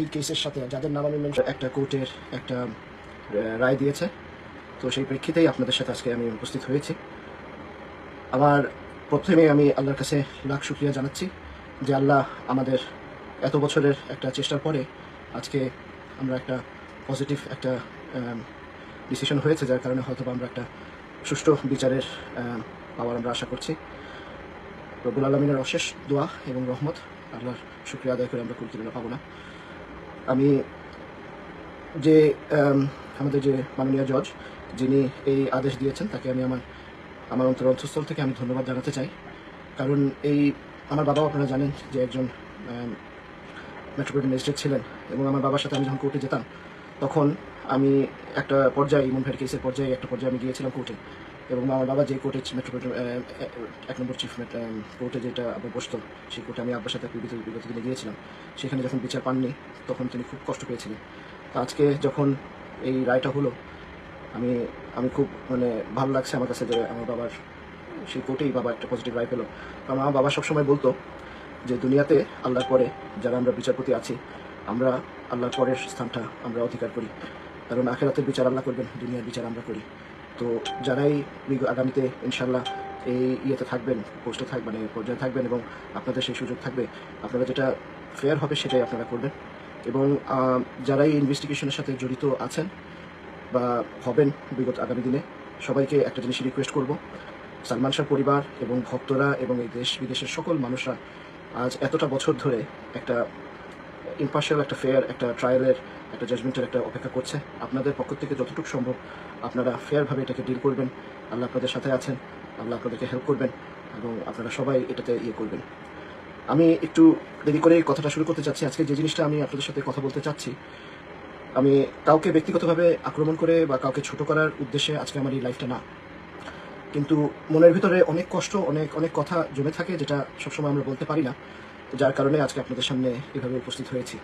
এই কেসের সাথে যাদের নাম আমি একটা কোর্টের একটা রায় দিয়েছে। তো সেই প্রেক্ষিতেই আপনাদের সাথে আজকে আমি উপস্থিত হয়েছি। আমার প্রথমে আমি আল্লাহর কাছে লাখ শুক্রিয়া জানাচ্ছি যে আল্লাহ আমাদের এত বছরের একটা চেষ্টার পরে আজকে আমরা একটা পজিটিভ একটা ডিসিশন হয়েছে, যার কারণে হয়তো আমরা একটা সুষ্ঠু বিচারের পাওয়ার আমরা আশা করছি। রবুল আলমিনের অশেষ দোয়া এবং রহমত, আল্লাহর শুক্রিয়া আদায় করে আমরা কুলকিনা পাবো না। আমি যে আমাদের যে মাননীয় জজ, যিনি এই আদেশ দিয়েছেন, তাকে আমি আমার আমার অন্তর অন্তঃস্থল থেকে আমি ধন্যবাদ জানাতে চাই। কারণ এই, আমার বাবাও আপনারা জানেন যে একজন মেট্রোপলিটন ম্যাজিস্ট্রেট ছিলেন এবং আমার বাবার সাথে আমি যখন কোর্টে যেতাম, তখন আমি একটা পর্যায়ে, ইমন ভাইয়ের কেসের পর্যায়ে একটা পর্যায়ে আমি গিয়েছিলাম কোর্টে। এবং আমার বাবা যে কোর্টে মেট্রোপলিটন এক নম্বর চিফ কোর্টে যেটা আবার বসতো, সেই কোর্টে আমি আব্বার সাথে বিগত বিগত দিনে গিয়েছিলাম। সেখানে যখন বিচার পাননি, তখন তিনি খুব কষ্ট পেয়েছিলেন। তো আজকে যখন এই রায়টা হলো, আমি আমি খুব মানে ভালো লাগছে আমার কাছে যে আমার বাবার, সেই কোর্টেই বাবা একটা পজিটিভ রায় পেল। কারণ আমার বাবা সবসময় বলতো যে, দুনিয়াতে আল্লাহর পরে যারা আমরা বিচারপতি আছি, আমরা আল্লাহর পরের স্থানটা আমরা অধিকার করি। কারণ আখেরাতের বিচার আল্লাহ করবেন, দুনিয়ার বিচার আমরা করি। তো যারাই আগামীতে ইনশাল্লাহ এই ইয়েতে থাকবেন পোস্টে থাকবেন মানে পর্যায়ে থাকবেন এবং আপনাদের সেই সুযোগ থাকবে আপনারা যেটা ফেয়ার হবে সেটাই আপনারা করবেন। এবং আহ, যারা এই ইনভেস্টিগেশনের সাথে জড়িত আছেন বা হবেন বিগত আগামী দিনে সবাইকে একটা জিনিস রিকোয়েস্ট করব। সালমান শাহ পরিবার এবং ভক্তরা এবং এই দেশ বিদেশের সকল মানুষরা আজ এতটা বছর ধরে একটা ইম্পার্শিয়াল একটা ফেয়ার একটা ট্রায়ালের একটা জাজমেন্টের একটা অপেক্ষা করছে। আপনাদের পক্ষ থেকে যতটুকু সম্ভব আপনারা ফেয়ারভাবে এটাকে ডিল করবেন। আল্লাহ আপনাদের সাথে আছেন, আল্লাহ আপনাদেরকে হেল্প করবেন এবং আপনারা সবাই এটাতে ইয়ে করবেন। আমি একটু দেরি করে কথাটা শুরু করতে চাচ্ছি। আজকে যে জিনিসটা আমি আপনাদের সাথে কথা বলতে চাচ্ছি, আমি কাউকে ব্যক্তিগতভাবে আক্রমণ করে বা কাউকে ছোট করার উদ্দেশ্যে আজকে আমার এই লাইফটা না। কিন্তু মনের ভিতরে অনেক কষ্ট, অনেক অনেক কথা জমে থাকে যেটা সবসময় আমরা বলতে পারি না। যার কারণে আজকে আপনাদের সামনে এভাবে উপস্থিত হয়েছি।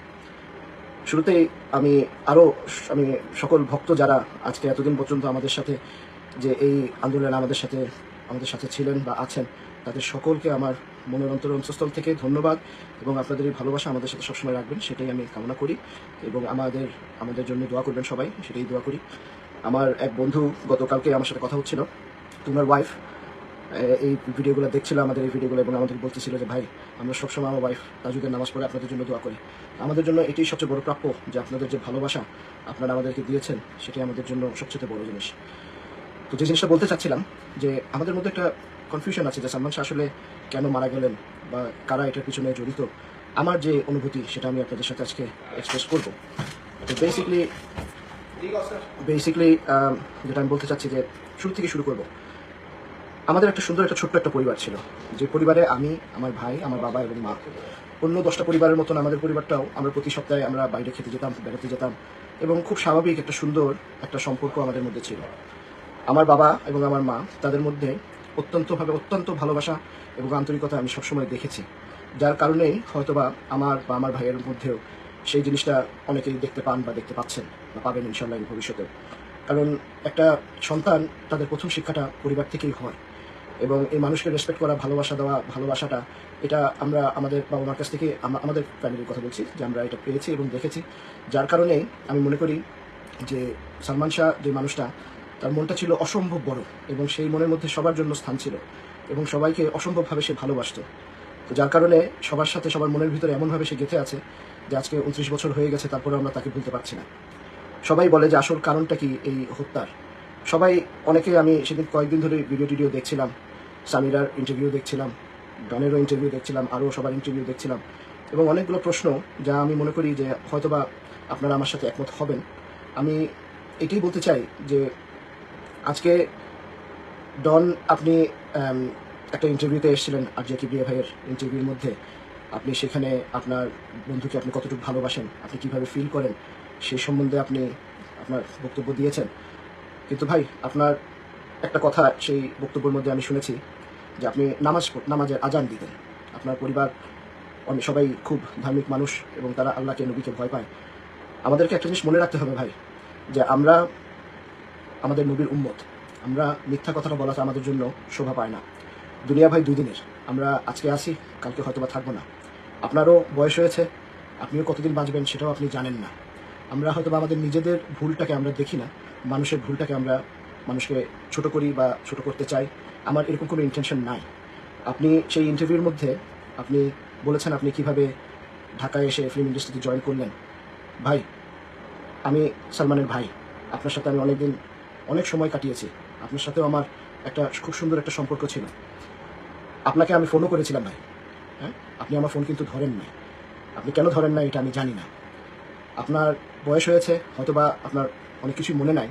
শুরুতেই আমি আরও আমি সকল ভক্ত যারা আজকে এতদিন পর্যন্ত আমাদের সাথে যে এই আন্দোলনে আমাদের সাথে আমাদের সাথে ছিলেন বা আছেন, তাদের সকলকে আমার মনের অন্তর অন্তঃস্থল থেকে ধন্যবাদ এবং আপনাদের এই ভালোবাসা আমাদের সাথে সবসময় রাখবেন, সেটাই আমি কামনা করি এবং আমাদের আমাদের জন্য দোয়া করবেন সবাই, সেটাই দোয়া করি। আমার এক বন্ধু গতকালকে আমার সাথে কথা হচ্ছিল, তোমার ওয়াইফ এই ভিডিওগুলো দেখছিল আমাদের এই ভিডিওগুলো এবং আমাদের বলতেছিল যে, ভাই, আমরা সবসময় আমার ওয়াইফ তাজুদের নামাজ পড়ে আপনাদের জন্য দোয়া করি। আমাদের জন্য এটাই সবচেয়ে বড় প্রাপ্য যে আপনাদের যে ভালোবাসা আপনারা আমাদেরকে দিয়েছেন, সেটাই আমাদের জন্য সবচেয়ে বড় জিনিস। তো যে জিনিসটা বলতে চাচ্ছিলাম, যে আমাদের মধ্যে একটা কনফিউশন আছে যে সালমান শাহ আসলে কেন মারা গেলেন বা কারা এটার পিছনে জড়িত? আমার যে অনুভূতি, সেটা আমি আপনাদের সাথে আজকে এক্সপ্রেস করব। তো বেসিকলি বেসিকলি যেটা আমি বলতে চাচ্ছি যে, শুরু থেকে শুরু করব। আমাদের একটা সুন্দর, একটা ছোট্ট একটা পরিবার ছিল। যে পরিবারে আমি, আমার ভাই, আমার বাবা এবং মা। অন্য দশটা পরিবারের মতন আমাদের পরিবারটাও আমরা প্রতি সপ্তাহে আমরা বাইরে খেতে যেতাম, বেড়াতে যেতাম এবং খুব স্বাভাবিক একটা সুন্দর একটা সম্পর্ক আমাদের মধ্যে ছিল। আমার বাবা এবং আমার মা, তাদের মধ্যে অত্যন্তভাবে অত্যন্ত ভালোবাসা এবং আন্তরিকতা আমি সবসময় দেখেছি। যার কারণেই হয়তোবা আমার বা আমার ভাইয়ের মধ্যেও সেই জিনিসটা অনেকেই দেখতে পান বা দেখতে পাচ্ছেন বা পাবেন ইনশাল্লাহ ভবিষ্যতেও। কারণ একটা সন্তান তাদের প্রথম শিক্ষাটা পরিবার থেকেই হয়। এবং এই মানুষকে রেসপেক্ট করা, ভালোবাসা দেওয়া, ভালোবাসাটা, এটা আমরা আমাদের বাবা মার কাছ থেকে আমাদের ফ্যামিলির কথা বলছি যে আমরা এটা পেয়েছি এবং দেখেছি। যার কারণে আমি মনে করি যে সালমান শাহ যে মানুষটা, তার মনটা ছিল অসম্ভব বড় এবং সেই মনের মধ্যে সবার জন্য স্থান ছিল এবং সবাইকে অসম্ভবভাবে সে ভালোবাসতো। তো যার কারণে সবার সাথে সবার মনের ভিতরে এমনভাবে সে গেঁথে আছে যে আজকে উনত্রিশ বছর হয়ে গেছে তারপরে আমরা তাকে ভুলতে পারছি না। সবাই বলে যে আসল কারণটা কি এই হত্যার? সবাই, অনেকে আমি সেদিন কয়েকদিন ধরে ভিডিও টিডিও দেখছিলাম সামিরার ইন্টারভিউ দেখছিলাম, ডনেরও ইন্টারভিউ দেখছিলাম, আরও সবার ইন্টারভিউ দেখছিলাম। এবং অনেকগুলো প্রশ্ন যা আমি মনে করি যে হয়তোবা আপনারা আমার সাথে একমত হবেন। আমি এটাই বলতে চাই যে আজকে ডন, আপনি একটা ইন্টারভিউতে এসেছিলেন আর যে কিবরিয়া ভাইয়ের ইন্টারভিউর মধ্যে। আপনি সেখানে আপনার বন্ধুকে আপনি কতটুকু ভালোবাসেন, আপনি কীভাবে ফিল করেন সেই সম্বন্ধে আপনি আপনার বক্তব্য দিয়েছেন। কিন্তু ভাই, আপনার একটা কথা সেই বক্তব্যের মধ্যে আমি শুনেছি যে আপনি নামাজ নামাজের আজান দিতেন। আপনার পরিবার অনেক সবাই খুব ধার্মিক মানুষ এবং তারা আল্লাহকে, নবীকে ভয় পায়। আমাদেরকে একটা জিনিস মনে রাখতে হবে ভাই, যে আমরা, আমাদের নবীর উম্মত, আমরা মিথ্যা কথাটা বলাটা আমাদের জন্য শোভা পায় না। দুনিয়া ভাই দুই দিনের, আমরা আজকে আসি কালকে হয়তো বা থাকব না। আপনারও বয়স হয়েছে, আপনিও কতদিন বাঁচবেন সেটাও আপনি জানেন না। আমরা হয়তো আমাদের নিজেদের ভুলটাকে আমরা দেখি না, মানুষের ভুলটাকে আমরা মানুষকে ছোট করি বা ছোট করতে চাই, আমার এরকম কোনো ইন্টেনশন নাই। আপনি সেই ইন্টারভিউর মধ্যে আপনি বলেছেন আপনি কীভাবে ঢাকায় এসে ফিল্ম ইন্ডাস্ট্রিতে জয়েন করলেন। ভাই, আমি সালমানের ভাই, আপনার সাথে আমি অনেকদিন, অনেক সময় কাটিয়েছি। আপনার সাথেও আমার একটা খুব সুন্দর একটা সম্পর্ক ছিল। আপনাকে আমি ফোনও করেছিলাম ভাই। হ্যাঁ? আপনি আমার ফোন কিন্তু ধরেন নাই। আপনি কেন ধরেন না এটা আমি জানি না। আপনার বয়স হয়েছে, হয়তোবা আপনার অনেক কিছুই মনে নাই।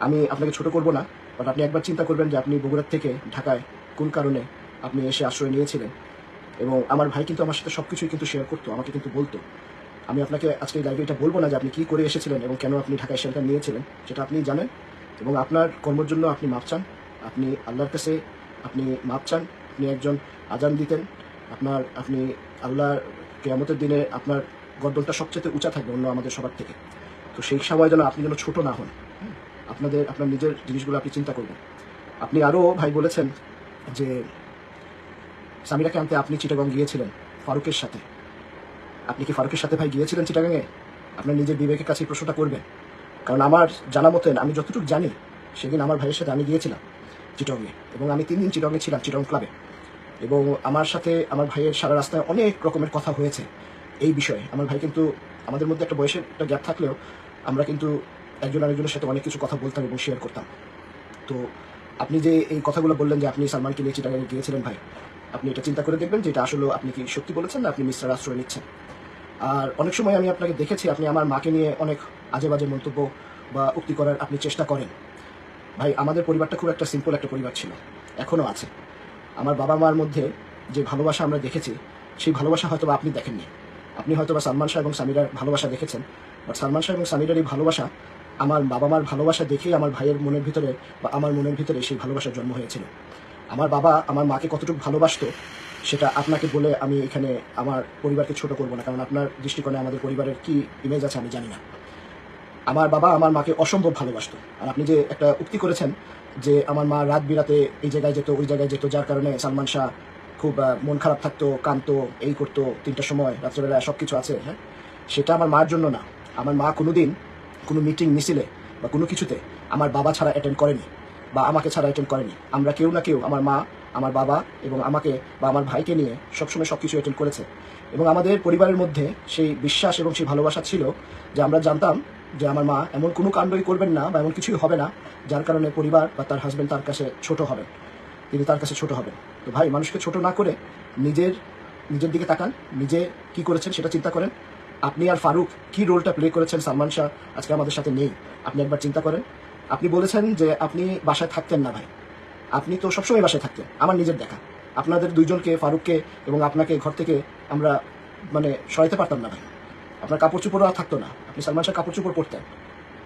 আমি আপনাকে ছোট করব না বাট আপনি একবার চিন্তা করবেন যে আপনি বগুড়ার থেকে ঢাকায় কোন কারণে আপনি এসে আশ্রয় নিয়েছিলেন। এবং আমার ভাই কিন্তু আমার সাথে সব কিছুই কিন্তু শেয়ার করতো, আমাকে কিন্তু বলতো। আমি আপনাকে আজকে এই লাইভে এটা বলব না যে আপনি কী করে এসেছিলেন এবং কেন আপনি ঢাকায় শেল্টার নিয়েছিলেন, সেটা আপনি জানেন। এবং আপনার কর্মের জন্য আপনি মাপ চান, আপনি আল্লাহর কাছে আপনি মাপ চান, আপনি একজন আজান দিতেন, আপনার আপনি আল্লাহর কেয়ামতের দিনে আপনার গর্দনটা সবচেয়ে উঁচা থাকবে অন্য আমাদের সবার থেকে। তো সেই সময় যেন আপনি যেন ছোট না হন? আপনাদের, আপনার নিজের জিনিসগুলো আপনি চিন্তা করবেন। আপনি আরও ভাই বলেছেন যে, সামিরাকে আনতে আপনি চিটাগং গিয়েছিলেন ফারুকের সাথে। আপনি কি ফারুকের সাথে ভাই গিয়েছিলেন চিটাগাংয়ে? আপনার নিজের বিবেকের কাছে প্রশ্নটা করবেন। কারণ আমার জানা মতেন, আমি যতটুকু জানি, সেদিন আমার ভাইয়ের সাথে আমি গিয়েছিলাম চিটংয়ে এবং আমি তিন দিন চিটংয়ে ছিলাম চিটং ক্লাবে। এবং আমার সাথে আমার ভাইয়ের সারা রাস্তায় অনেক রকমের কথা হয়েছে এই বিষয়ে। আমার ভাই কিন্তু আমাদের মধ্যে একটা বয়সের একটা গ্যাপ থাকলেও আমরা কিন্তু একজন আরেকজনের সাথে অনেক কিছু কথা বলতাম এবং শেয়ার করতাম। তো আপনি যে এই কথাগুলো বললেন যে আপনি সালমানকে নিয়ে চিটাগাংয়ে গিয়েছিলেন ভাই, আপনি এটা চিন্তা করে দেখবেন যে এটা আসলে আপনি কি সত্যি বলেছেন না আপনি মিস্টার আশ্রয় নিচ্ছেন? আর অনেক সময় আমি আপনাকে দেখেছি, আপনি আমার মাকে নিয়ে অনেক আজে বাজে মন্তব্য বা উক্তি করার আপনি চেষ্টা করেন। ভাই, আমাদের পরিবারটা খুব একটা সিম্পল একটা পরিবার ছিল, এখনও আছে। আমার বাবা মার মধ্যে যে ভালোবাসা আমরা দেখেছি, সেই ভালোবাসা হয়তো আপনি দেখেননি। আপনি হয়তো বা সালমান শাহ এবং সামিরার ভালোবাসা দেখেছেন বাট সালমান শাহ এবং সামিরার এই ভালোবাসা আমার বাবা মার ভালোবাসা দেখেই আমার ভাইয়ের মনের ভিতরে বা আমার মনের ভিতরে সেই ভালোবাসার জন্ম হয়েছিল। আমার বাবা আমার মাকে কতটুকু ভালোবাসতো, সেটা আপনাকে বলে আমি এখানে আমার পরিবারকে ছোট করব না, কারণ আপনার দৃষ্টিকোণে আমাদের পরিবারের কি ইমেজ আছে আমি জানি না। আমার বাবা আমার মাকে অসম্ভব ভালোবাসতো। আর আপনি যে একটা উক্তি করেছেন যে আমার মা রাত বিরাতে এই জায়গায় যেত, ওই জায়গায় যেত, যার কারণে সালমান শাহ খুব মন খারাপ থাকতো কানতো এই করতো, তিনটার সময় রাত্রেবেলা সব কিছু আছে হ্যাঁ? সেটা আমার মার জন্য না। আমার মা কোনোদিন কোনো মিটিং মিছিলে বা কোনো কিছুতে আমার বাবা ছাড়া অ্যাটেন্ড করেনি বা আমাকে ছাড়া অ্যাটেন্ড করেনি। আমরা কেউ না কেউ আমার মা, আমার বাবা এবং আমাকে বা আমার ভাইকে নিয়ে সবসময় সব কিছু অ্যাটেন্ড করেছে। এবং আমাদের পরিবারের মধ্যে সেই বিশ্বাস এবং সেই ভালোবাসা ছিল যে আমরা জানতাম যে আমার মা এমন কোনো কাণ্ডই করবেন না বা এমন কিছুই হবে না, যার কারণে পরিবার বা তার হাজবেন্ড তার কাছে ছোট হবেন। তিনি তার কাছে ছোট হবেন। তো ভাই, মানুষকে ছোট না করে নিজের নিজের দিকে তাকান, নিজে কি করেছেন সেটা চিন্তা করেন। আপনি আর ফারুক কি রোলটা প্লে করেছেন সালমান শাহ? আজকে আমাদের সাথে নেই। আপনি একবার চিন্তা করেন। আপনি বলেছেন যে আপনি বাসায় থাকতেন না ভাই। আপনি তো সবসময় বাসায় থাকতেন। আমার নিজের দেখা। আপনাদের দুইজনকে, ফারুককে এবং আপনাকে ঘর থেকে আমরা মানে সরাইতে পারতাম না ভাই। আপনার কাপড় চোপড়ও আর থাকতো না। আপনি সালমান শাহ কাপড় চোপড় পরতেন।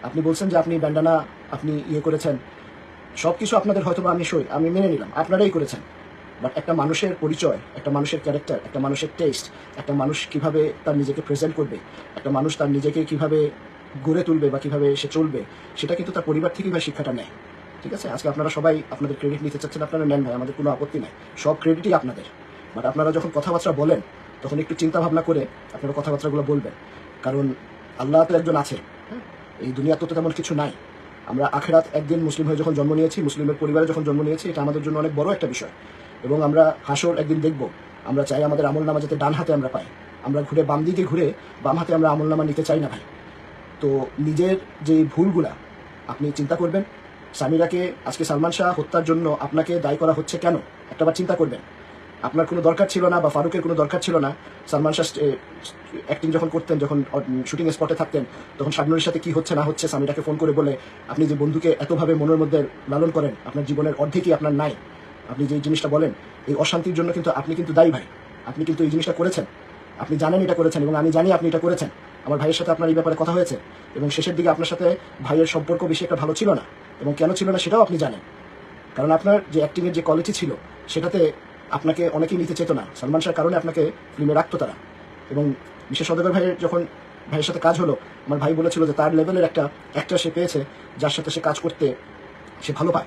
আপনি বলছেন যে আপনি ব্যান্ডানা, আপনি ইয়ে করেছেন। সব কিছু আপনাদের হয়তো আমি সই, আমি মেনে নিলাম। আপনারাই করেছেন। বাট একটা মানুষের পরিচয়, একটা মানুষের ক্যারেক্টার একটা মানুষের টেস্ট একটা মানুষ কীভাবে তার নিজেকে প্রেজেন্ট করবে, একটা মানুষ তার নিজেকে কীভাবে গড়ে তুলবে বা কীভাবে সে চলবে, সেটা কিন্তু তার পরিবার থেকেই ভাই শিক্ষাটা নেয়। ঠিক আছে? আজকে আপনারা সবাই আপনাদের ক্রেডিট নিতে চাচ্ছেন, আপনারা নেন ভাই, আমাদের কোনো আপত্তি নাই। সব ক্রেডিটই আপনাদের। বাট আপনারা যখন কথাবার্তা বলেন, তখন একটু চিন্তা ভাবনা করে আপনারা কথাবার্তাগুলো বলবেন। কারণ আল্লাহ তো একজন আছে হ্যাঁ? এই দুনিয়াতে তো তেমন কিছু নাই। আমরা আখেরাত একদিন মুসলিম হয়ে যখন জন্ম নিয়েছি, মুসলিমের পরিবারে যখন জন্ম নিয়েছি, এটা আমাদের জন্য অনেক বড় একটা বিষয়। এবং আমরা হাসর একদিন দেখব। আমরা চাই আমাদের আমল নামা যাতে ডান হাতে আমরা পাই। আমরা ঘুরে বাম দিকে ঘুরে বাম হাতে আমরা আমল নামা নিতে চাই না ভাই। তো নিজের যে ভুলগুলা, আপনি চিন্তা করবেন। সামিরাকে আজকে সালমান শাহ হত্যার জন্য আপনাকে দায়ী করা হচ্ছে কেন? একটাবার চিন্তা করবেন। আপনার কোনো দরকার ছিল না বা ফারুকের কোনো দরকার ছিল না। সালমান শাহ অ্যাক্টিং যখন করতেন, যখন শুটিং স্পটে থাকতেন, তখন শাবনুরের সাথে কি হচ্ছে না হচ্ছে সামিরাকে ফোন করে বলে, আপনি যে বন্ধুকে এতভাবে মনের মধ্যে লালন করেন, আপনার জীবনের অর্ধেকই আপনার নাই। আপনি যে জিনিসটা বলেন, এই অশান্তির জন্য কিন্তু আপনি কিন্তু দায়ী ভাই। আপনি কিন্তু এই জিনিসটা করেছেন। আপনি জানেন এটা করেছেন এবং আমি জানি আপনি এটা করেছেন। আমার ভাইয়ের সাথে আপনার এই ব্যাপারে কথা হয়েছে এবং শেষের দিকে আপনার সাথে ভাইয়ের সম্পর্ক বেশি একটা ভালো ছিল না এবং কেন ছিল না সেটাও আপনি জানেন। কারণ আপনার যে অ্যাক্টিংয়ের যে কোয়ালিটি ছিল, সেটাতে আপনাকে অনেকেই নিতে চেত না। সালমান শাহর কারণে আপনাকে ফিল্মে রাখতো তারা। এবং বিশেষ সদাগর ভাইয়ের যখন ভাইয়ের সাথে কাজ হলো, আমার ভাই বলেছিল যে তার লেভেলের একটা অ্যাক্টার সে পেয়েছে, যার সাথে সে কাজ করতে সে ভালো পায়।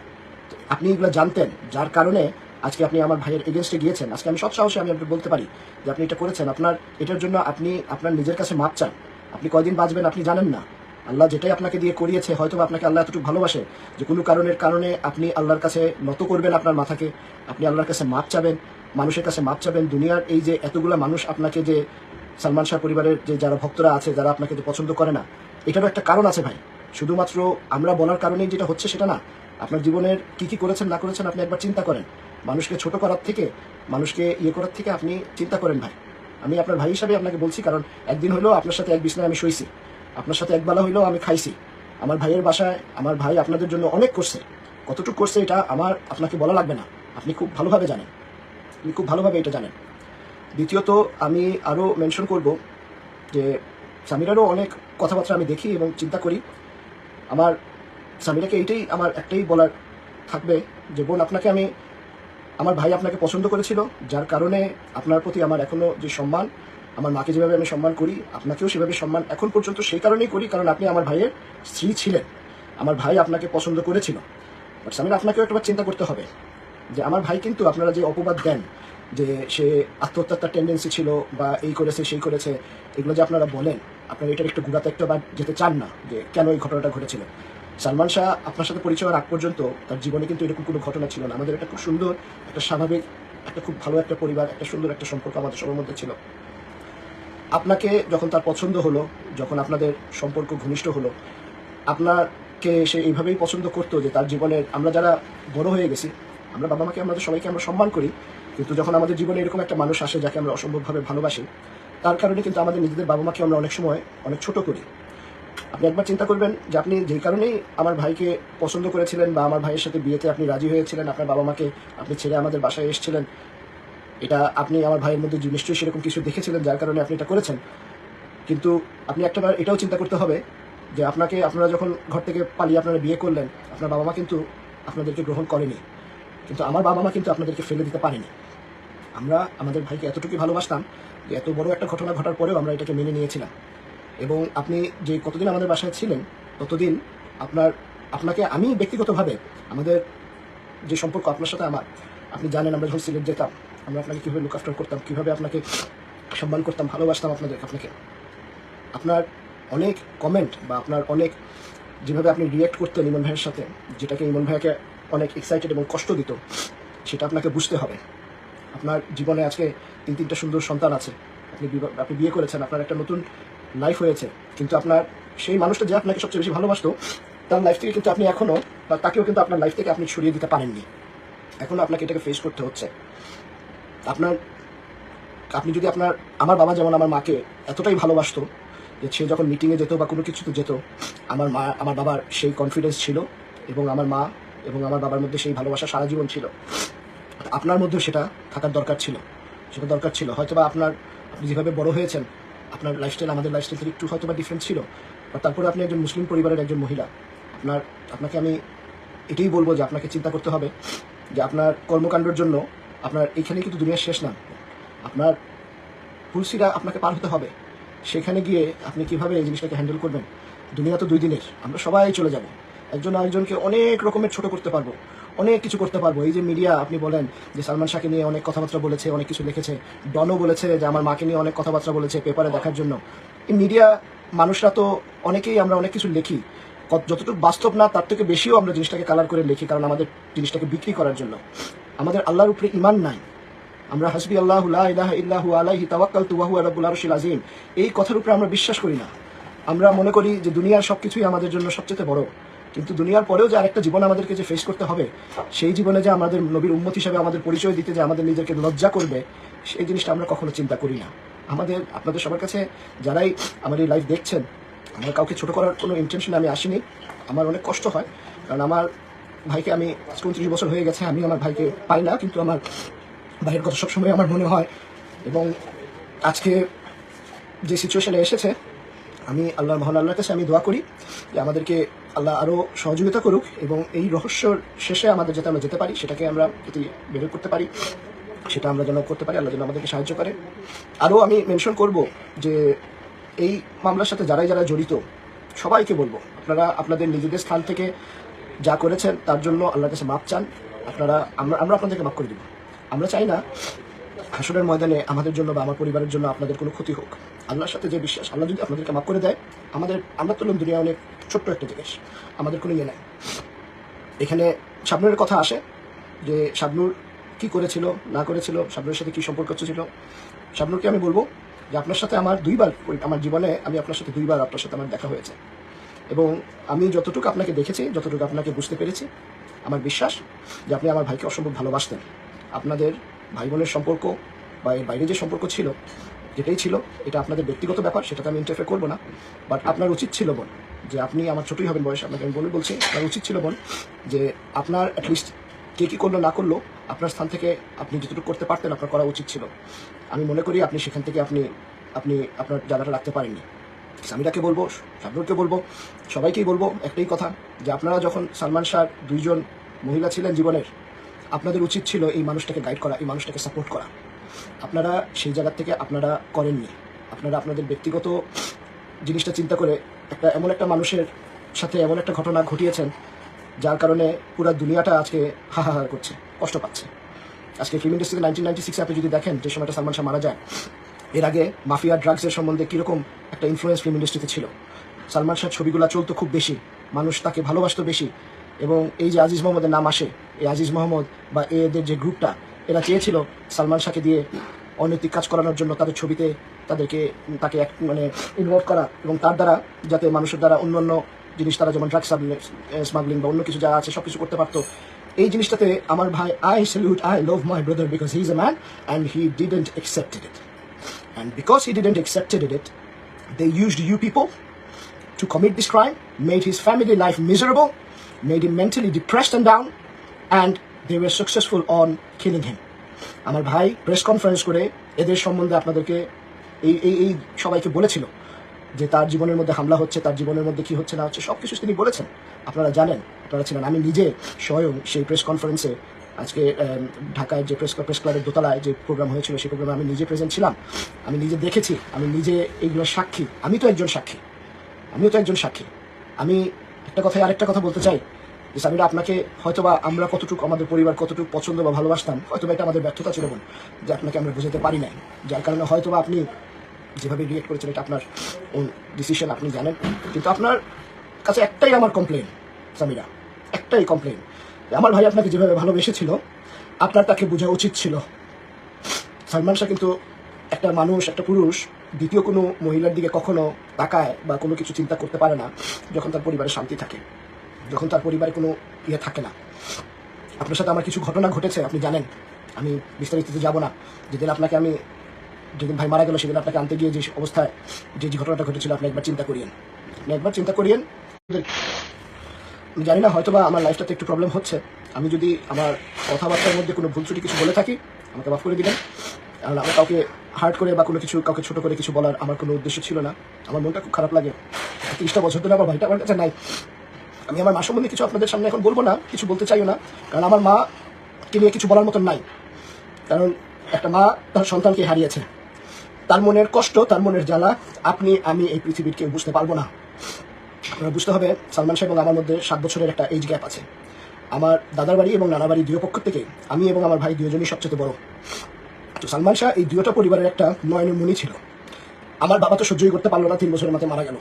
আপনি এগুলো জানতেন, যার কারণে আজকে আপনি আমার ভাইয়ের এগেনস্টে গিয়েছেন। আজকে আমি সৎ সাহসে আমি আপনাকে বলতে পারি যে আপনি এটা করেছেন। আপনার, এটার জন্য আপনি, আপনার নিজের কাছে মাপ চান। আপনি কয়দিন বাঁচবেন আপনি জানেন না। আল্লাহ যেটাই আপনাকে দিয়ে করিয়েছে হয়তো আপনাকে আল্লাহ এতটুকু ভালোবাসে যে কোনো কারণের কারণে আপনি আল্লাহর কাছে নত করবেন আপনার মাথাকে। আপনি আল্লাহর কাছে মাপ চাবেন, মানুষের কাছে মাপ চাবেন। দুনিয়ার এই যে এতগুলা মানুষ আপনাকে যে সালমান শাহ পরিবারের যে যারা ভক্তরা আছে, যারা আপনাকে যে পছন্দ করে না, এটারও একটা কারণ আছে ভাই। শুধুমাত্র আমরা বলার কারণেই যেটা হচ্ছে সেটা না। আপনার জীবনের কি কি করেছেন, না করেছেন আপনি একবার চিন্তা করেন। মানুষকে ছোট করার থেকে, মানুষকে ইয়ে করার থেকে আপনি চিন্তা করেন ভাই। আমি আপনার ভাই হিসাবে আপনাকে বলছি, কারণ একদিন হলেও আপনার সাথে এক বিছনায় আমি শুইছি। আপনার সাথে একবেলা হইলেও আমি খাইছি। আমার ভাইয়ের বাসায়, আমার ভাই আপনাদের জন্য অনেক করছে। কতটুকু করছে এটা আমার আপনাকে বলা লাগবে না। আপনি খুব ভালোভাবে জানেন। আপনি খুব ভালোভাবে এটা জানেন। দ্বিতীয়ত, আমি আরও মেনশন করব যে, সামিরারও অনেক কথাবার্তা আমি দেখি এবং চিন্তা করি। আমার সামিরাকে এইটাই আমার একটাই বলার থাকবে যে, বোন, আপনাকে আমি, আমার ভাই আপনাকে পছন্দ করেছিল, যার কারণে আপনার প্রতি আমার এখনও যে সম্মান, আমার মাকে যেভাবে আমি সম্মান করি, আপনাকেও সেভাবে সম্মান এখন পর্যন্ত সেই কারণেই করি, কারণ আপনি আমার ভাইয়ের স্ত্রী ছিলেন। আমার ভাই আপনাকে পছন্দ করেছিল। বাট সামিরা আপনাকেও একবার চিন্তা করতে হবে যে, আমার ভাই কিন্তু আপনারা যে অপবাদ দেন, যে সে আত্মহত্যার টেন্ডেন্সি ছিল বা এই করেছে, সেই করেছে, এগুলো যে আপনারা বলেন, আপনারা এটার একটু গুড়াতে একটু আবার যেতে চান না, যে কেন এই ঘটনাটা ঘটেছিল। সালমান শাহ আপনার সাথে পরিচয় হওয়ার আগ পর্যন্ত তার জীবনে কিন্তু এরকম কোনো ঘটনা ছিল না। আমাদের একটা খুব সুন্দর, একটা স্বাভাবিক, একটা খুব ভালো একটা পরিবার, একটা সুন্দর একটা সম্পর্ক আমাদের সবার মধ্যে ছিল। আপনাকে যখন তার পছন্দ হলো, যখন আপনাদের সম্পর্ক ঘনিষ্ঠ হলো, আপনাকে সে এইভাবেই পছন্দ করতো যে তার জীবনের আমরা যারা বড় হয়ে গেছি, আমরা বাবা মাকে, আমাদের সবাইকে আমরা সম্মান করি, কিন্তু যখন আমাদের জীবনে এরকম একটা মানুষ আসে যাকে আমরা অসম্ভবভাবে ভালোবাসি, তার কারণে কিন্তু আমাদের নিজেদের বাবা মাকে আমরা অনেক সময় অনেক ছোট করি। একবার চিন্তা করবেন যে আপনি যেই কারণেই আমার ভাইকে পছন্দ করেছিলেন বা আমার ভাইয়ের সাথে বিয়েতে আপনি রাজি হয়েছিলেন, আপনার বাবা মাকে আপনি ছেড়ে আমাদের বাসায় এসেছিলেন, এটা আপনি আমার ভাইয়ের মধ্যে যে নিশ্চয়ই সেরকম কিছু দেখেছিলেন যার কারণে আপনি এটা করেছেন। কিন্তু আপনি একটাবার এটাও চিন্তা করতে হবে যে আপনাকে, আপনারা যখন ঘর থেকে পালিয়ে আপনারা বিয়ে করলেন, আপনার বাবা মা কিন্তু আপনাদেরকে গ্রহণ করেনি। কিন্তু আমার বাবা মা কিন্তু আপনাদেরকে ফেলে দিতে পারেনি। আমরা, আমাদের ভাইকে এতটুকুই ভালোবাসতাম যে এত বড় একটা ঘটনা ঘটার পরেও আমরা এটাকে মেনে নিয়েছিলাম। এবং আপনি যে কতদিন আমাদের বাসায় ছিলেন, ততদিন আপনার, আপনাকে আমি ব্যক্তিগতভাবে, আমাদের যে সম্পর্ক আপনার সাথে আমার, আপনি জানেন আমরা যখন সিলেট যেতাম, আমরা আপনাকে কীভাবে লুক আফটার করতাম, কীভাবে আপনাকে সম্মান করতাম, ভালোবাসতাম আপনাদের, আপনাকে। আপনার অনেক কমেন্ট বা আপনার অনেক যেভাবে আপনি রিয়েক্ট করতেন ইমন ভাইয়ের সাথে, যেটাকে ইমন ভাইয়াকে অনেক এক্সাইটেড এবং কষ্ট দিত, সেটা আপনাকে বুঝতে হবে। আপনার জীবনে আজকে তিন তিনটা সুন্দর সন্তান আছে, আপনি আপনি বিয়ে করেছেন, আপনার একটা নতুন লাইফ হয়েছে, কিন্তু আপনার সেই মানুষটা যে আপনাকে সবচেয়ে বেশি ভালোবাসতো, তার লাইফ থেকে কিন্তু আপনি এখনও বা তাকেও কিন্তু আপনার লাইফ থেকে আপনি সরিয়ে দিতে পারেননি। এখনও আপনাকে এটাকে ফেস করতে হচ্ছে। আপনার, আপনি যদি আপনার, আমার বাবা যেমন আমার মাকে এতটাই ভালোবাসতো, যে সে যখন মিটিংয়ে যেত বা কোনো কিছুতে যেত, আমার মা, আমার বাবার সেই কনফিডেন্স ছিল, এবং আমার মা, এবং আমার বাবার মধ্যে সেই ভালোবাসা সারা জীবন ছিল। আপনার মধ্যেও সেটা থাকার দরকার ছিল। সেটা দরকার ছিল। হয়তো বা আপনার, আপনি যেভাবে বড় হয়েছেন আপনার লাইফস্টাইল আমাদের লাইফস্টাইল থেকে একটু হয়তো বা ডিফারেন্ট ছিল বা তারপরে আপনি একজন মুসলিম পরিবারের একজন মহিলা, আপনার, আপনাকে আমি এটাই বলব যে আপনাকে চিন্তা করতে হবে যে আপনার কর্মকাণ্ডের জন্য আপনার এইখানে কিন্তু দুনিয়া শেষ না। আপনার পুলসিরা আপনাকে পার হতে হবে। সেখানে গিয়ে আপনি কীভাবে এই জিনিসটাকে হ্যান্ডেল করবেন? দুনিয়া তো দুই দিনের, আমরা সবাই চলে যাব। একজন আরেকজনকে অনেক রকমের ছোট করতে পারব। অনেক কিছু করতে পারব। এই যে মিডিয়া আপনি বলেন যে সালমান শাহকে নিয়ে অনেক কথাবার্তা বলেছে, অনেক কিছু লিখেছে। ডনও বলেছে যে আমার মাকে নিয়ে অনেক কথাবার্তা বলেছে পেপারে দেখার জন্য। এই মিডিয়া মানুষরা তো অনেকেই আমরা অনেক কিছু লিখি। যতটুকু বাস্তব না, তার থেকে বেশিও আমরা জিনিসটাকে কালার করে লিখি, কারণ আমাদের জিনিসটাকে বিক্রি করার জন্য। আমাদের আল্লাহর উপরে ইমান নাই। আমরা হাসবি আল্লাহ ইলাহা ইল্লাহু আলাইহি হুয়া রাব্বুল আরশিল আযীম। এই কথার উপরে আমরা বিশ্বাস করি না। আমরা মনে করি যে দুনিয়ার সবকিছুই আমাদের জন্য সবচেয়ে বড়। কিন্তু দুনিয়ার পরেও যে আরেকটা জীবন আমাদেরকে যে ফেস করতে হবে, সেই জীবনে যে আমাদের নবীর উম্মত হিসাবে আমাদের পরিচয় দিতে যে আমাদের নিজেকে লজ্জা করবে, সেই জিনিসটা আমরা কখনো চিন্তা করি না। আমাদের, আপনাদের সবার কাছে যারাই আমার এই লাইফ দেখছেন, আমার কাউকে ছোট করার কোনো ইন্টেনশন আমি আসিনি। আমার অনেক কষ্ট হয়, কারণ আমার ভাইকে আমি উনত্রিশ বছর হয়ে গেছে, আমি আমার ভাইকে পাই না, কিন্তু আমার ভাইয়ের কথা সবসময় আমার মনে হয়। এবং আজকে যে সিচুয়েশনে এসেছে, আমি আল্লাহ মহান আল্লাহর কাছে আমি দোয়া করি যে আমাদেরকে আল্লাহ আরও সহযোগিতা করুক এবং এই রহস্যর শেষে আমাদের যাতে আমরা যেতে পারি, সেটাকে আমরা যদি বের করতে পারি, সেটা আমরা যেন করতে পারি, আল্লাহ যেন আমাদেরকে সাহায্য করে। আরও আমি মেনশন করব যে এই মামলার সাথে যারাই যারা জড়িত, সবাইকে বলব, আপনারা আপনাদের নিজেদের স্থান থেকে যা করেছেন তার জন্য আল্লাহর কাছে মাপ চান। আপনারা, আমরা আমরা আপনাদেরকে মাফ করে দিব। আমরা চাই না হাসরের ময়দানে আমাদের জন্য বা আমার পরিবারের জন্য আপনাদের কোনো ক্ষতি হোক। আল্লাহর সাথে যে বিশ্বাস, আল্লাহ যদি আপনাদেরকে মাফ করে দেয়, আমাদের, আমরা তো দুনিয়া অনেক ছোট্ট একটা জিনিস। আমাদের কোনো ইয়ে নাই। এখানে শাবনুরের কথা আসে যে শাবনুর কি করেছিল, না করেছিল, শাবনুরের সাথে কি সম্পর্ক ছিল শাবনুরকে আমি বলব যে আপনার সাথে আমার দুইবার আমার জীবনে আমি আপনার সাথে দুইবার আপনার সাথে আমার দেখা হয়েছে। এবং আমি যতটুকু আপনাকে দেখেছি, যতটুকু আপনাকে বুঝতে পেরেছি, আমার বিশ্বাস যে আপনি আমার ভাইকে অসম্ভব ভালোবাসতেন। আপনাদের ভাই বোনের সম্পর্ক বা এর বাইরে যে সম্পর্ক ছিল, যেটাই ছিল, এটা আপনাদের ব্যক্তিগত ব্যাপার, সেটাতে আমি ইন্টারফেয়ার করব না। বাট আপনার উচিত ছিল বোন যে আপনি আমার ছোটই হবেন বয়স, আপনাকে আমি বলে বলছি, আপনার উচিত ছিল বোন, যে আপনার অ্যাটলিস্ট কে কী করল, না করল, আপনার স্থান থেকে আপনি যতটুকু করতে পারতেন, আপনার করা উচিত ছিল। আমি মনে করি আপনি সেখান থেকে আপনি আপনি আপনার জায়গাটা রাখতে পারেননি। সামিরাকে বলব শাবনুরকে বলব, সবাইকেই বলব একটাই কথা, যে আপনারা যখন সালমান শাহর দুইজন মহিলা ছিলেন জীবনের, আপনাদের উচিত ছিল এই মানুষটাকে গাইড করা, এই মানুষটাকে সাপোর্ট করা। আপনারা সেই জায়গা থেকে আপনারা করেননি। আপনারা আপনাদের ব্যক্তিগত জিনিসটা চিন্তা করে একটা এমন একটা মানুষের সাথে এমন একটা ঘটনা ঘটিয়েছেন, যার কারণে পুরা দুনিয়াটা আজকে হাহাকার করছে, কষ্ট পাচ্ছে। আজকে ফিল্ম ইন্ডাস্ট্রিতে নাইনটিন নাইনটি আপনি যদি দেখেন, যে সময়টা সালমান শাহ মারা যায়, এর আগে মাফিয়া ড্রাগসের সম্বন্ধে কীরকম একটা ইনফ্লুয়েন্স ফিল্ম ইন্ডাস্ট্রিতে ছিল? সালমান শাহর ছবিগুলো চলতো খুব বেশি, মানুষ তাকে ভালোবাসতো বেশি, এবং এই যে আজিজ মোহাম্মদের নাম আসে, এই আজিজ মোহাম্মদ বা এদের যে গ্রুপটা এরা চেয়েছিল সালমান শাহকে দিয়ে অনৈতিক কাজ করানোর জন্য তাদের ছবিতে তাদেরকে, তাকে এক মানে ইনভলভ করা এবং তার দ্বারা যাতে মানুষের দ্বারা অন্য অন্য জিনিস তারা যেমন ড্রাগ স্মাগলিং eh, বা অন্য কিছু যা আছে সব কিছু করতে পারত। এই জিনিসটাতে আমার ভাই I salute I love my brother because he is a man and he didn't accepted it and because he didn't accepted it they use you people to commit this crime made his family life miserable made him mentally depressed and down and they were successful on killing him আমার ভাই press conference করে এদের সম্বন্ধে আপনাদেরকে এই এই এই সবাইকে বলেছিল যে তার জীবনের মধ্যে হামলা হচ্ছে, তার জীবনের মধ্যে কি হচ্ছে, না হচ্ছে সব কিছু তিনি বলেছেন। আপনারা জানেন, আপনারা ছিলেন, আমি নিজে স্বয়ং সেই প্রেস কনফারেন্সে আজকে ঢাকায় যে প্রেস প্রেস ক্লাবের দোতলায় যে প্রোগ্রাম হয়েছিল, সেই প্রোগ্রামে আমি নিজে প্রেজেন্ট ছিলাম। আমি নিজে দেখেছি, আমি নিজে এইগুলোর সাক্ষী, আমি তো একজন সাক্ষী, আমিও তো একজন সাক্ষী। আমি একটা কথায় আরেকটা কথা বলতে চাই যে সামিরা আপনাকে হয়তোবা আমরা কতটুকু আমাদের পরিবার কতটুকু পছন্দ বা ভালোবাসতাম, হয়তোবা এটা আমাদের ব্যর্থতা ছিল বোন যে আপনাকে আমরা বুঝাতে পারি নাই। যার কারণে হয়তো বা আপনি যেভাবে রিয়েক্ট করেছেন এটা আপনার ডিসিশন আপনি জানেন। কিন্তু আপনার কাছে একটাই আমার কমপ্লেন সামিরা একটাই কমপ্লেন আমার ভাই আপনাকে যেভাবে ভালোবেসেছিল, আপনার তাকে বোঝা উচিত ছিল। সালমান শাহ কিন্তু একটা মানুষ, একটা পুরুষ, দ্বিতীয় কোনো মহিলার দিকে কখনো তাকায় বা কোনো কিছু চিন্তা করতে পারে না, যখন তার পরিবারে শান্তি থাকে। যখন তার পরিবারে কোনো ইয়ে থাকে না। আপনার সাথে আমার কিছু ঘটনা ঘটেছে, আপনি জানেন। আমি বিস্তারিত যাব না। যেদিন আপনাকে আমি যেদিন ভাই মারা গেল, সেদিন আপনাকে আনতে গিয়ে যে অবস্থায় যে যে ঘটনাটা ঘটেছিল, আপনি একবার চিন্তা করিয়েন। আপনি একবার চিন্তা করিয়েন। আমি জানি না হয়তো বা আমার লাইফটাতে একটু প্রবলেম হচ্ছে। আমি যদি আমার কথাবার্তার মধ্যে কোনো ভুল ত্রুটি কিছু বলে থাকি, আমাকে মাফ করে দিবেন। কারণ আমার কাউকে হার্ট করে বা কোনো কিছু কাউকে ছোট করে কিছু বলার আমার কোনো উদ্দেশ্য ছিল না। আমার মনটা খুব খারাপ লাগে। তিরিশটা বছর ধরে আমার ভাইটা আমার কাছে নাই। আমি আমার মা সম্বন্ধে কিছু আপনাদের সামনে এখন বলব না, কিছু বলতে চাইও না, কারণ আমার মাকে নিয়ে কিছু বলার মতন নাই। কারণ একটা মা তার সন্তানকে হারিয়েছে। তার মনের কষ্ট, তার মনের জ্বালা আপনি, আমি এই পৃথিবীর কেউ বুঝতে পারব না। আপনারা বুঝতে হবে, সালমান শাহ এবং আমার মধ্যে সাত বছরের একটা এজ গ্যাপ আছে। আমার দাদার বাড়ি এবং নানা বাড়ি দুই পক্ষ থেকে আমি এবং আমার ভাই দুজনই সবচেয়ে বড়। তো সালমান শাহ এই দুইটা পরিবারের একটা নয়নের মনি ছিল। আমার বাবা তো সহ্যই করতে পারল না, তিন বছরের মাথায় মারা গেল।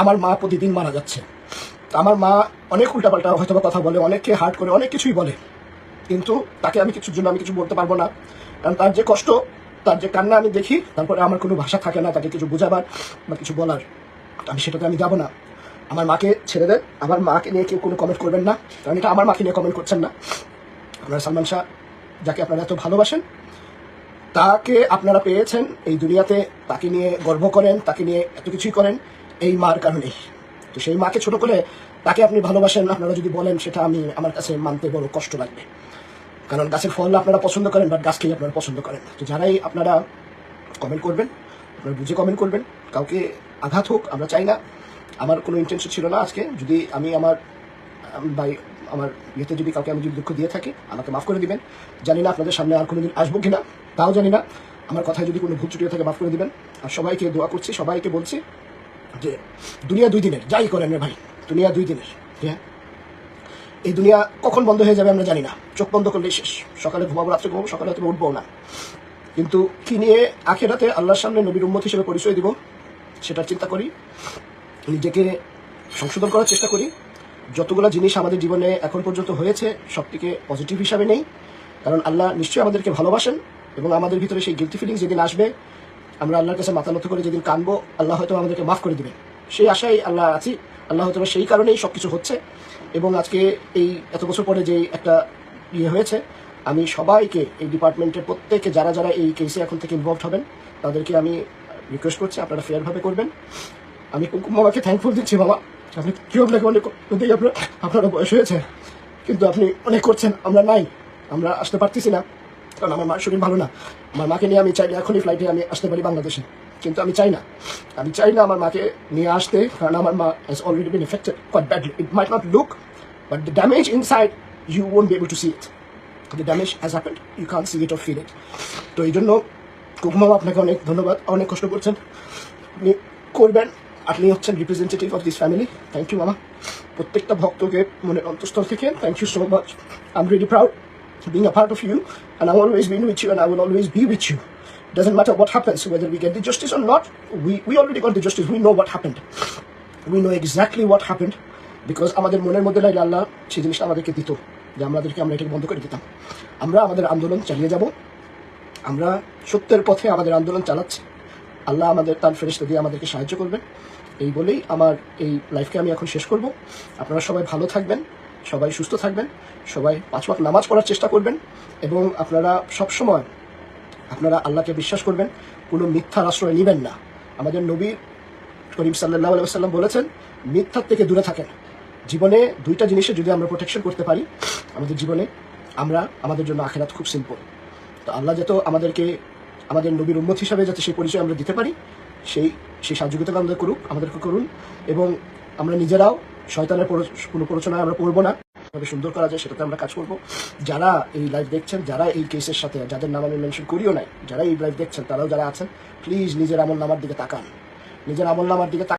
আমার মা প্রতিদিন মারা যাচ্ছে। আমার মা অনেক উল্টাপাল্টা হয়তো কথা বলে, অনেককে হার্ট করে, অনেক কিছুই বলে। কিন্তু তাকে আমি কিছুর জন্য আমি কিছু বলতে পারব না। কারণ তার যে কষ্ট, তার যে কান্না আমি দেখি, তারপরে আমার কোনো ভাষা থাকে না, তাকে কিছু বোঝাবার বা কিছু বলার। আমি সেটাতে আমি যাব না। আমার মাকে ছেড়ে দেন। আমার মাকে নিয়ে কেউ কোনো কমেন্ট করবেন না। কারণ এটা আমার মাকে নিয়ে কমেন্ট করছেন না। আপনারা সালমান শাহ, যাকে আপনারা এত ভালোবাসেন, তাকে আপনারা পেয়েছেন এই দুনিয়াতে। তাকে নিয়ে গর্ব করেন, তাকে নিয়ে এত কিছুই করেন এই মার কারণেই। তো সেই মাকে ছোট করে তাকে আপনি ভালোবাসেন আপনারা যদি বলেন, সেটা আমি আমার কাছে মানতে বড় কষ্ট লাগবে। কারণ গাছের ফল আপনারা পছন্দ করেন বাট গাছকেই আপনারা পছন্দ করেন তো যারাই আপনারা কমেন্ট করবেন, আপনারা বুঝে কমেন্ট করবেন, কাউকে আঘাত হোক, আমরা চাই না। আমার কোনো ইন্টেনশন ছিল না আজকে। যদি আমি আমার বাই আমার ইয়েতে যদি কাউকে আমি যদি দুঃখ দিয়ে থাকি, আমাকে মাফ করে দিবেন। জানি না আপনাদের সামনে আর কোনোদিন আসব কিনা, তাও জানি না। আমার কথায় যদি কোনো ভুল ত্রুটি থাকে, মাফ করে দিবেন। আর সবাইকে দোয়া করছি, সবাইকে বলছি যে দুনিয়া দুই দিনের, যাই করেন রে ভাই, দুনিয়া দুই দিনের হ্যাঁ এই দুনিয়া কখন বন্ধ হয়ে যাবে আমরা জানি না, চোখ বন্ধ করলেই শেষ, সকালে ঘুমাবো, রাত্রে ঘুমাবো, সকালে হয়তো উঠবো না। কিন্তু কি নিয়ে আখের আখেরাতে আল্লাহর সামনে নবীর উম্মত হিসেবে পরিচয় দিব, সেটার চিন্তা করি, নিজেকে সংশোধন করার চেষ্টা করি। যতগুলো জিনিস আমাদের জীবনে এখন পর্যন্ত হয়েছে, সবটিকে পজিটিভ হিসাবে নেই, কারণ আল্লাহ নিশ্চয়ই আমাদেরকে ভালোবাসেন এবং আমাদের ভিতরে সেই গিলটি ফিলিংস যেদিন আসবে আমরা আল্লাহর কাছে মাথা নত করে যেদিন কানবো, আল্লাহ হয়তো আমাদেরকে মাফ করে দিবেন। সেই আশায় আল্লাহ আছি। আল্লাহ হয়তো সেই কারণেই সব কিছু হচ্ছে। এবং আজকে এই এত বছর পরে যে একটা ইয়ে হয়েছে, আমি সবাইকে, এই ডিপার্টমেন্টের প্রত্যেকে, যারা যারা এই কেসে এখন থেকে ইনভলভ হবেন, তাদেরকে আমি রিকোয়েস্ট করছি, আপনারা ফেয়ারভাবে করবেন। আমি মামাকে থ্যাঙ্কফুল দিচ্ছি বাবা আপনি কেউ আপনাকে অনেক দেখি আপনার, আপনারও বয়স হয়েছে। কিন্তু আপনি অনেক করছেন, আমরা নাই। আমরা আসতে পারতেছি না। কারণ আমার মার শরীর ভালো না। আমার মাকে নিয়ে আমি চাইলে এখনই ফ্লাইটে আমি আসতে পারি বাংলাদেশে। কিন্তু আমি চাই না। আমি চাই না আমার মাকে নিয়ে আসতে, কারণ আমার মা has already been affected quite badly it might not look but the damage inside you won't be able to see it the damage has happened you can see it or feel it তো এই জন্য কুকুমামা আপনাকে অনেক ধন্যবাদ। অনেক কষ্ট করছেন। আপনি করবেন। আপনি হচ্ছেন representative of this family thank you মামা। প্রত্যেকটা ভক্তকে মনের অন্তঃস্থল থেকে thank you so much I am really proud being a part of you and I've always been with you and I will always be with you. It Doesn't matter what happens, whether we get the justice or not, we, we already got the justice. We know what happened. We know exactly what happened because আমাদের মনের মধ্যে লাইলে আল্লাহ সেই জিনিসটা আমাদেরকে দিত যে আমাদেরকে আমরা এটাকে বন্ধ করে দিতাম আমরা আমাদের আন্দোলন চালিয়ে যাব আমরা সত্যের পথে আমাদের আন্দোলন চালাচ্ছি আল্লাহ আমাদের তার ফেরিস্তা দিয়ে আমাদেরকে সাহায্য করবেন এই বলেই আমার এই লাইফকে আমি এখন শেষ করব আপনারা সবাই ভালো থাকবেন সবাই সুস্থ থাকবেন, সবাই পাঁচ ওয়াক্ত নামাজ পড়ার চেষ্টা করবেন এবং আপনারা সব সময় আপনারা আল্লাহকে বিশ্বাস করবেন, কোনো মিথ্যার আশ্রয় নেবেন না। আমাদের নবী করিম সাল্লাহ আলাইসাল্লাম বলেছেন, মিথ্যার থেকে দূরে থাকেন। জীবনে দুইটা জিনিসে যদি আমরা প্রোটেকশন করতে পারি, আমাদের জীবনে আমরা, আমাদের জন্য আখেরাত খুব সিম্পল তো আল্লাহ যত আমাদেরকে, আমাদের নবীর উন্মত হিসাবে যাতে সেই পরিচয় আমরা দিতে পারি, সেই সেই সাহায্যতা আমাদের করুক, আমাদেরকে করুন এবং আমরা নিজেরাও শয়তানের কোনো প্ররোচনায় আমরা করব না। তবে সুন্দর করা যায়, সেটাতে আমরা কাজ করব। যারা এই লাইভ দেখছেন, যারা এই কেসের সাথে, যাদের নাম আমি মেনশন করিও নাই, যারা এই লাইভ দেখছেন, তারাও যারা আছেন প্লিজ নিজের আমল নামার দিকে তাকান। নিজের আমল নামার দিকে